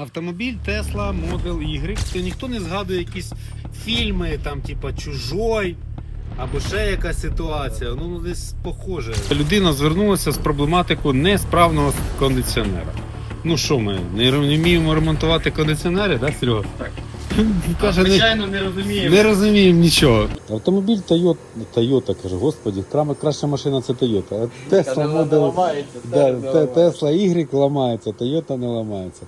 Автомобіль Tesla Model Y. Це ніхто не згадує якісь фільми, там, типа Чужой або ще якась ситуація. Ну, ну, десь похоже. Людина звернулася з проблематикою несправного кондиціонера. Ну що ми, не вміємо ремонтувати кондиціонери, так, Серега? Так. Каже, Звичайно, не розуміємо. не розуміємо нічого. Автомобіль Toyota, Toyota каже, господі, крама краща машина це Toyota. А Tesla Model ламається. Да, Y ламається, Тойота не ламається.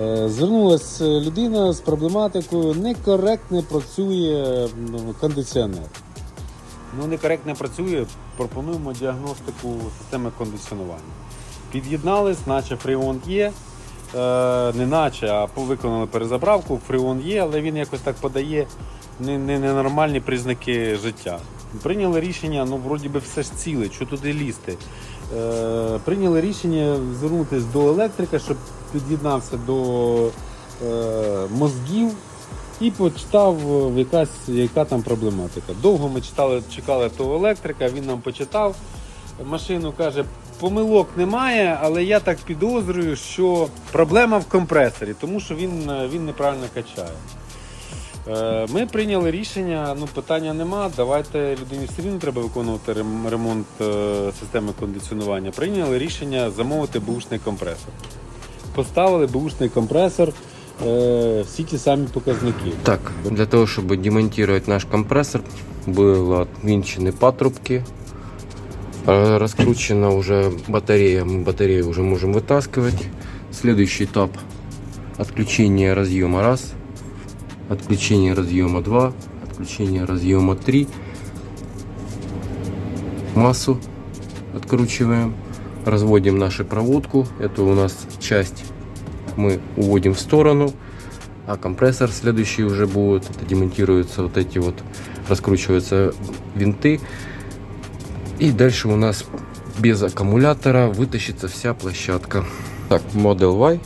Е, Звернулась е, людина з проблематикою, некоректно працює кондиціонер. Ну, некоректно працює, пропонуємо діагностику системи кондиціонування. Під'єднались, наче фріон є. Е, не наче, а виконали перезаправку. Фріон є, але він якось так подає не- не- ненормальні признаки життя. Прийняли рішення, ну вроді би все ж ціле, що туди лізти. Е, прийняли рішення звернутися до електрика, щоб під'єднався до е, мозгів і почитав, е, якась, яка там проблематика. Довго ми читали, чекали того електрика, він нам почитав машину, каже, помилок немає, але я так підозрюю, що проблема в компресорі, тому що він, він неправильно качає. Е, Ми прийняли рішення, ну питання нема. Давайте людині все рівно треба виконувати рем- ремонт е, системи кондиціонування. Прийняли рішення замовити бушний компресор. Поставили бушний компресор, е, всі ті самі показники. Так, для того, чтобы демонтировать наш компрессор, было отвинчены патрубки, э, раскручена уже батарея, мы батарею уже можем вытаскивать. Следующий этап отключение разъема 1, Отключение разъема 2, отключение разъема 3. Массу откручиваем, разводим нашу проводку. Это у нас часть мы уводим в сторону, а компрессор следующий уже будет, это демонтируются вот эти вот, раскручиваются винты. И дальше у нас без аккумулятора вытащится вся площадка. Так, Model Y.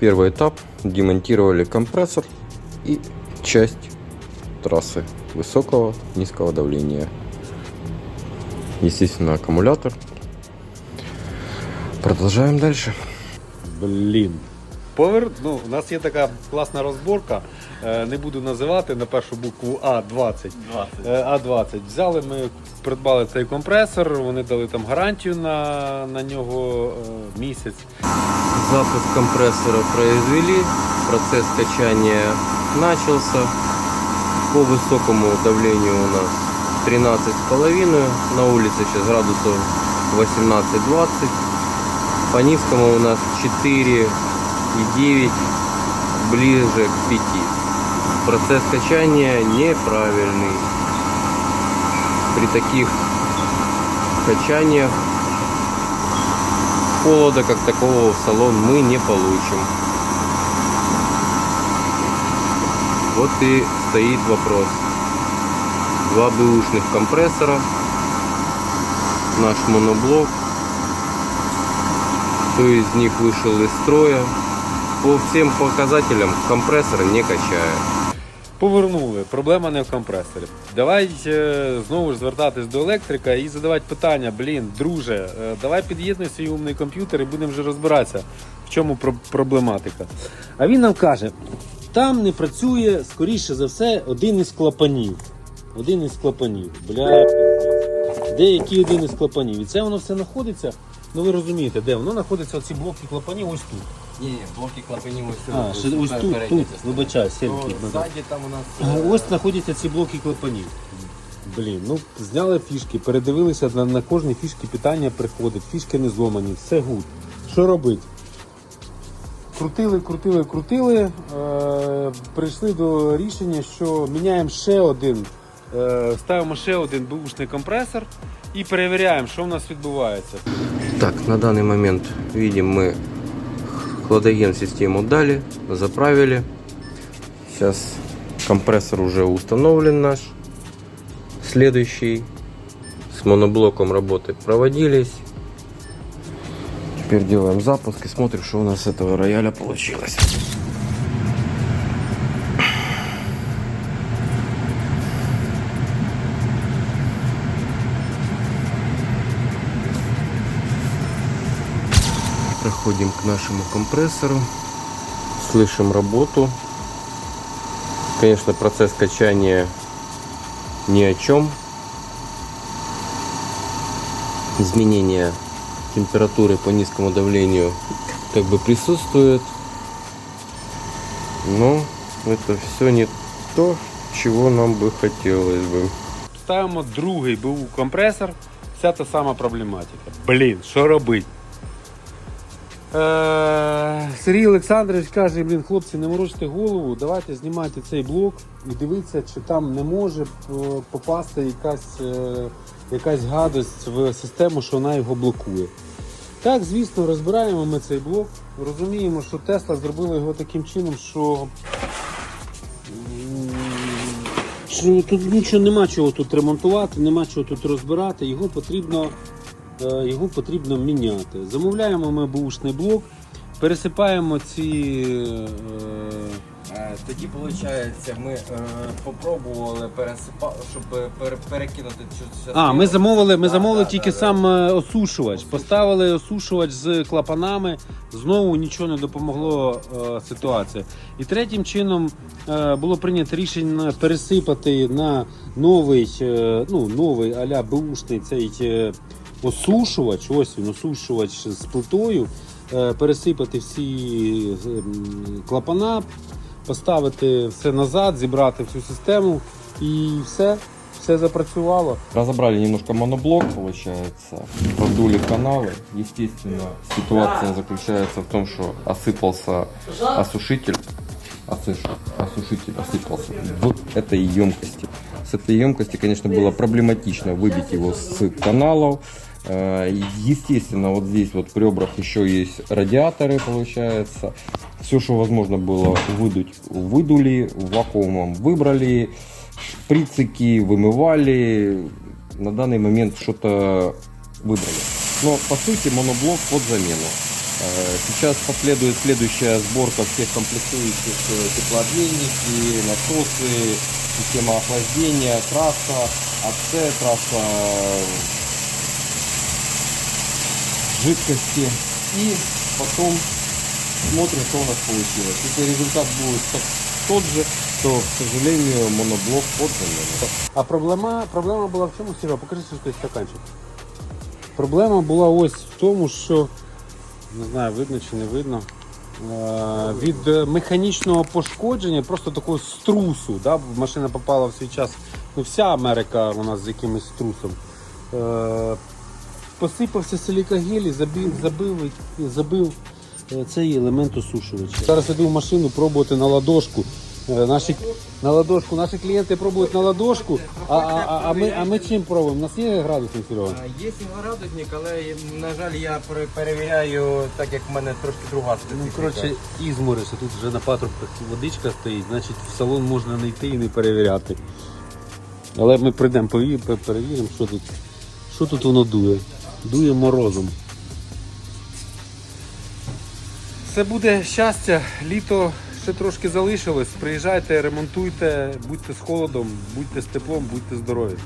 Первый этап. Демонтировали компрессор и часть трассы высокого, низкого давления. Естественно, аккумулятор. Продолжаем дальше. Блін. Повер... Ну, у нас є така класна розборка. е, Не буду називати на першу букву А20. 20. Е, А20. Взяли ми, придбали цей компресор, вони дали там гарантію на, на нього е, місяць. Запуск компрессора произвели, процесс качания начался. По высокому давлению у нас 13,5, на улице сейчас градусов 18-20. По низкому у нас 4,9, ближе к 5. Процесс качания неправильный. При таких качаниях холода как такового в салон мы не получим. Вот и стоит вопрос. Два бэушных компрессора, наш моноблок. Кто из них вышел из строя? По всем показателям компрессор не качает. Повернули. Проблема не в компресорі. Давай е, знову ж звертатись до електрика і задавати питання: блін, друже, е, давай під'єднуй свій умний комп'ютер і будемо вже розбиратися, в чому про- проблематика. А він нам каже: там не працює, скоріше за все, один із клапанів. Один із клапанів. Бля. Деякий один із клапанів. І це воно все знаходиться. Ну ви розумієте, де воно знаходиться оці блоки клапанів ось тут. Не, блоки клапанів ось А, ще ось тут, тут, вибачай, сельки. Сзади там у нас А, Ось знаходяться ці блоки клапанів. Блін, ну зняли фішки, передивилися на, на кожній фішки питання приходить, фішки не зломані, все гуд. Що робити? Крутили, крутили, крутили. Е, прийшли до рішення, що міняємо ще один, е, ставимо ще один бушний компресор і перевіряємо, що в нас відбувається. Так, на данный момент видим мы хладоген систему дали, заправили. Сейчас компрессор уже установлен наш. Следующий с моноблоком работы проводились. Теперь делаем запуск и смотрим, что у нас с этого рояля получилось. Проходим к нашему компрессору. Слышим работу. Конечно, процесс качания ни о чем. Изменение температуры по низкому давлению как бы присутствует. Но это все не то, чего нам бы хотелось бы. Ставимо другий БУ компресор, вся та сама проблематика. Блін, що робити? Е, Сергій Олександрович каже, блін, хлопці, не морочте голову, давайте знімайте цей блок і дивіться, чи там не може попасти якась, е, якась гадость в систему, що вона його блокує. Так, звісно, розбираємо ми цей блок, розуміємо, що Тесла зробила його таким чином, що що тут нічого нема чого тут ремонтувати, нема чого тут розбирати, його потрібно, його потрібно міняти. Замовляємо ми бушний блок, пересипаємо ці. е, Е, Тоді, виходить, ми е, попробували пересипати, щоб пере- перекинути цю. А, ми замовили, ми Да, замовили да, тільки да, сам е, осушувач. Поставили осушувач з клапанами, знову нічого не допомогло е, ситуація. І третім чином е, було прийнято рішення пересипати на новий, е, ну, новий аля бушний цей е, осушувач. Ось він осушувач з плитою. е, пересипати всі е, м, клапана, поставити все назад, зібрати всю систему і все, все запрацювало. Разобрали немножко моноблок, получается, продули каналы. Естественно, ситуация заключается в том, что осыпался осушитель, осыш- осушитель осыпался в этой емкости. С этой емкости, конечно, было проблематично выбить его с каналов. Э, Естественно, вот здесь вот в ребрах еще есть радиаторы, получается. Все, что возможно было выдуть, выдули, вакуумом выбрали, шприцики вымывали. На данный момент что-то выбрали. Но по сути моноблок под замену. Э, Сейчас последует следующая сборка всех комплектующих э, теплообменники, насосы, система охлаждения, трасса, АЦ, трасса жидкости. И потом смотрим, что у нас получилось. Если результат будет так- тот же, то, к сожалению, моноблок замену. А проблема, проблема була в чому, Серега? Покажи свій стаканчик. Проблема була ось в тому, що не знаю, видно чи не видно. е, Від е, механічного пошкодження, просто такого струсу, да? машина попала в свій час. Ну, вся Америка у нас з якимось струсом. Е, Посипався силікагель забив, забив, забив е, цей елемент осушувача. Зараз іду в машину пробувати на ладошку. Е, Наші, на ладошку. Наші клієнти пробують на ладошку, а, а, а, а, ми, а ми чим пробуємо? У нас є градусник, Серега? Є сінгарадусник, але на жаль, я перевіряю, так як в мене трошки друга Ну, коротше, ізмориш, тут вже на патрубках водичка стоїть, значить в салон можна не йти і не перевіряти. Але ми прийдемо, перевіримо, що тут, що тут воно дує. Дує морозом. Це буде щастя, літо ще трошки залишилось. Приїжджайте, ремонтуйте, будьте з холодом, будьте з теплом, будьте здорові.